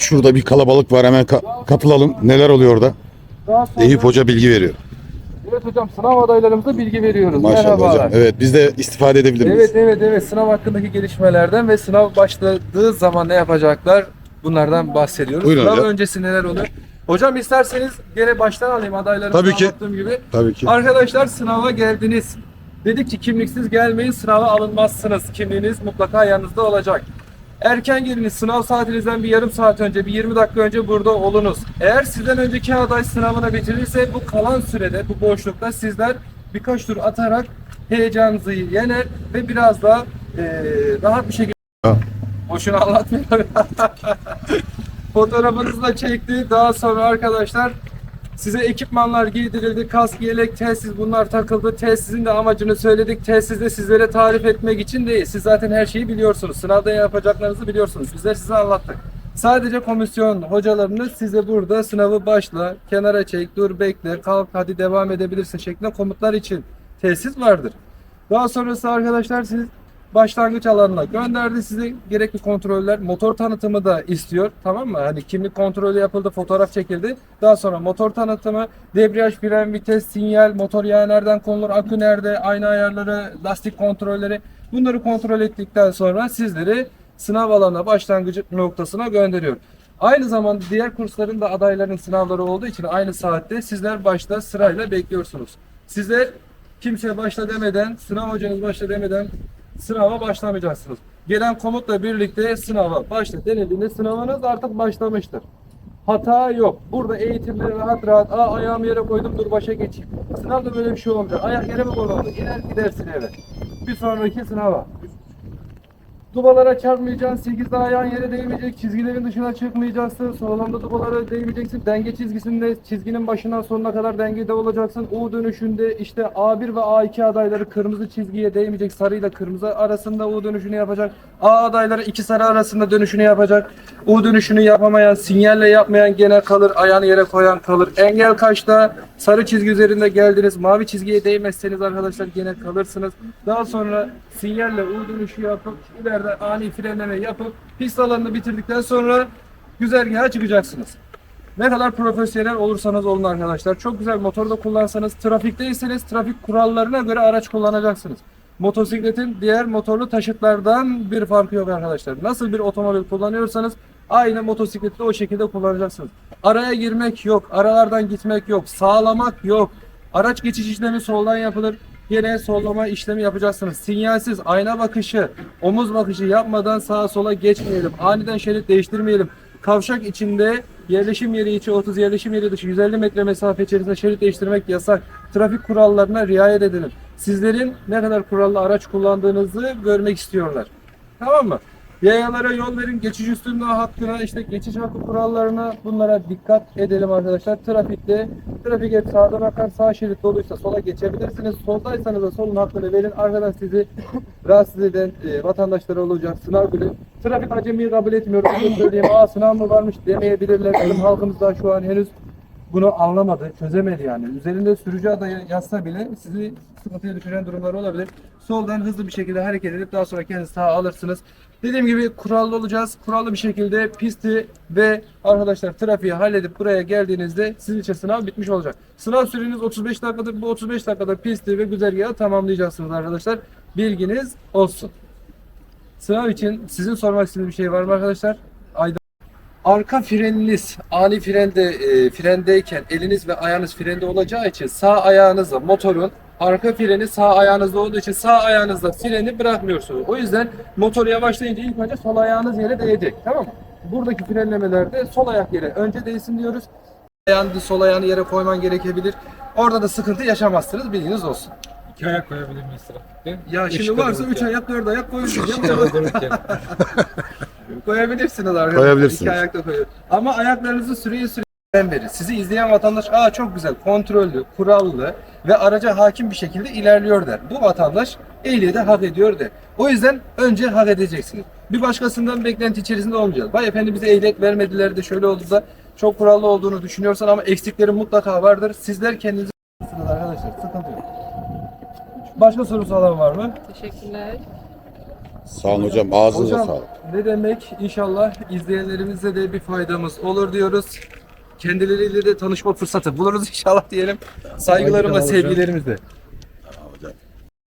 Şurada bir kalabalık var hemen ka- katılalım. Neler oluyor orada? Daha sonra, Eyüp Hoca bilgi veriyor. Evet hocam sınav adaylarımıza bilgi veriyoruz. Maşallah Merhabalar. hocam. Evet biz de istifade edebilir miyiz? Evet evet evet sınav hakkındaki gelişmelerden ve sınav başladığı zaman ne yapacaklar bunlardan bahsediyoruz. Buyurun sınav hocam. öncesi neler oluyor? Hocam isterseniz gene baştan alayım adaylarımızı Tabii ki. anlattığım gibi. Tabii ki. Arkadaşlar sınava geldiniz. Dedik ki kimliksiz gelmeyin sınava alınmazsınız. Kimliğiniz mutlaka yanınızda olacak. Erken geliniz sınav saatinizden bir yarım saat önce, bir 20 dakika önce burada olunuz. Eğer sizden önceki aday sınavını bitirirse bu kalan sürede, bu boşlukta sizler birkaç tur atarak heyecanınızı yener ve biraz daha eee, rahat bir şekilde. Boşuna anlatmıyorum. Fotoğrafınızı da çekti. Daha sonra arkadaşlar size ekipmanlar giydirildi. Kask, yelek, telsiz bunlar takıldı. Telsizin de amacını söyledik. Telsiz de sizlere tarif etmek için değil. Siz zaten her şeyi biliyorsunuz. Sınavda yapacaklarınızı biliyorsunuz. Bizler size anlattık. Sadece komisyon hocalarınız size burada sınavı başla, kenara çek, dur bekle, kalk hadi devam edebilirsin şeklinde komutlar için telsiz vardır. Daha sonrası arkadaşlar siz başlangıç alanına gönderdi size gerekli kontroller. Motor tanıtımı da istiyor. Tamam mı? Hani kimlik kontrolü yapıldı, fotoğraf çekildi. Daha sonra motor tanıtımı, debriyaj, fren, vites, sinyal, motor yağı nereden konulur, akü nerede, ayna ayarları, lastik kontrolleri. Bunları kontrol ettikten sonra sizleri sınav alanına başlangıç noktasına gönderiyor. Aynı zamanda diğer kursların da adayların sınavları olduğu için aynı saatte sizler başta sırayla bekliyorsunuz. Sizler kimse başla demeden, sınav hocanız başla demeden sınava başlamayacaksınız. Gelen komutla birlikte sınava başla denildiğinde sınavınız artık başlamıştır. Hata yok. Burada eğitimde rahat rahat Aa, ayağımı yere koydum dur başa geçeyim. Sınavda böyle bir şey olmayacak. Ayak yere mi konuldu? İner gidersin eve. Bir sonraki sınava. Dubalara çarpmayacaksın, 8'de ayağın yere değmeyecek, çizgilerin dışına çıkmayacaksın, sağlamda dubalara değmeyeceksin, denge çizgisinde çizginin başından sonuna kadar dengede olacaksın. U dönüşünde işte A1 ve A2 adayları kırmızı çizgiye değmeyecek, sarıyla kırmızı arasında U dönüşünü yapacak. A adayları iki sarı arasında dönüşünü yapacak. U dönüşünü yapamayan, sinyalle yapmayan gene kalır, ayağını yere koyan kalır. Engel kaçta? Sarı çizgi üzerinde geldiniz, mavi çizgiye değmezseniz arkadaşlar gene kalırsınız. Daha sonra sinyalle U dönüşü yapıp ileride ani frenleme yapıp pist alanını bitirdikten sonra güzergaha çıkacaksınız. Ne kadar profesyonel olursanız olun arkadaşlar. Çok güzel motoru da kullansanız, trafikteyseniz trafik kurallarına göre araç kullanacaksınız. Motosikletin diğer motorlu taşıtlardan bir farkı yok arkadaşlar. Nasıl bir otomobil kullanıyorsanız aynı motosiklette o şekilde kullanacaksınız. Araya girmek yok, aralardan gitmek yok, sağlamak yok. Araç geçiş işlemi soldan yapılır. Yine sollama işlemi yapacaksınız. Sinyalsiz ayna bakışı, omuz bakışı yapmadan sağa sola geçmeyelim. Aniden şerit değiştirmeyelim. Kavşak içinde yerleşim yeri içi 30 yerleşim yeri dışı 150 metre mesafe içerisinde şerit değiştirmek yasak. Trafik kurallarına riayet edelim. Sizlerin ne kadar kurallı araç kullandığınızı görmek istiyorlar. Tamam mı? Yayalara yol verin, geçiş üstünlüğü hakkına, işte geçiş hakkı kurallarına bunlara dikkat edelim arkadaşlar. Trafikte, trafik hep sağdan akar, sağ şerit doluysa sola geçebilirsiniz. Soldaysanız da solun hakkını verin. Arkadan sizi rahatsız eden e, vatandaşlar olacak. Sınav günü. Trafik acemiyi kabul etmiyorum. Bunu söyleyeyim. Aa sınav mı varmış demeyebilirler. Bizim halkımız daha şu an henüz bunu anlamadı, çözemedi yani. Üzerinde sürücü adayı yazsa bile sizi sıkıntıya düşüren durumlar olabilir. Soldan hızlı bir şekilde hareket edip daha sonra kendinizi sağa alırsınız. Dediğim gibi kurallı olacağız. Kurallı bir şekilde pisti ve arkadaşlar trafiği halledip buraya geldiğinizde sizin için sınav bitmiş olacak. Sınav süreniz 35 dakikadır. Bu 35 dakikada pisti ve güzergahı tamamlayacaksınız arkadaşlar. Bilginiz olsun. Sınav için sizin sormak istediğiniz bir şey var mı arkadaşlar? Arka freniniz ani frende e, frendeyken eliniz ve ayağınız frende olacağı için sağ ayağınızla motorun arka freni sağ ayağınızda olduğu için sağ ayağınızla freni bırakmıyorsunuz. O yüzden motor yavaşlayınca ilk önce sol ayağınız yere değecek. Tamam mı? Buradaki frenlemelerde sol ayak yere önce değsin diyoruz. Ayağını sol ayağını yere koyman gerekebilir. Orada da sıkıntı yaşamazsınız. Bilginiz olsun. İki ayak koyabilir miyiz trafikte? Ya Üç şimdi varsa kadınlık 3 yani. ayak 4 ayak. Üç dururken. Koyabilirsiniz arkadaşlar. Koyabilirsiniz. İki ayakta koyun. Ama ayaklarınızı süreye süreye verir. Sizi izleyen vatandaş aa çok güzel, kontrollü, kurallı ve araca hakim bir şekilde ilerliyor der. Bu vatandaş ehliyeti hak ediyor der. O yüzden önce hak edeceksiniz. Bir başkasından beklenti içerisinde olmayacağız. Vay efendim bize ehliyet vermediler de şöyle oldu da çok kurallı olduğunu düşünüyorsan ama eksikleri mutlaka vardır. Sizler kendinizi arkadaşlar sıkıntı yok. Başka sorusu olan var mı? Teşekkürler. Sağ olun hocam. Ağzınıza Hocam sağlık. ne demek inşallah izleyenlerimize de bir faydamız olur diyoruz. Kendileriyle de tanışma fırsatı buluruz inşallah diyelim. Saygılarımla, sevgilerimizle.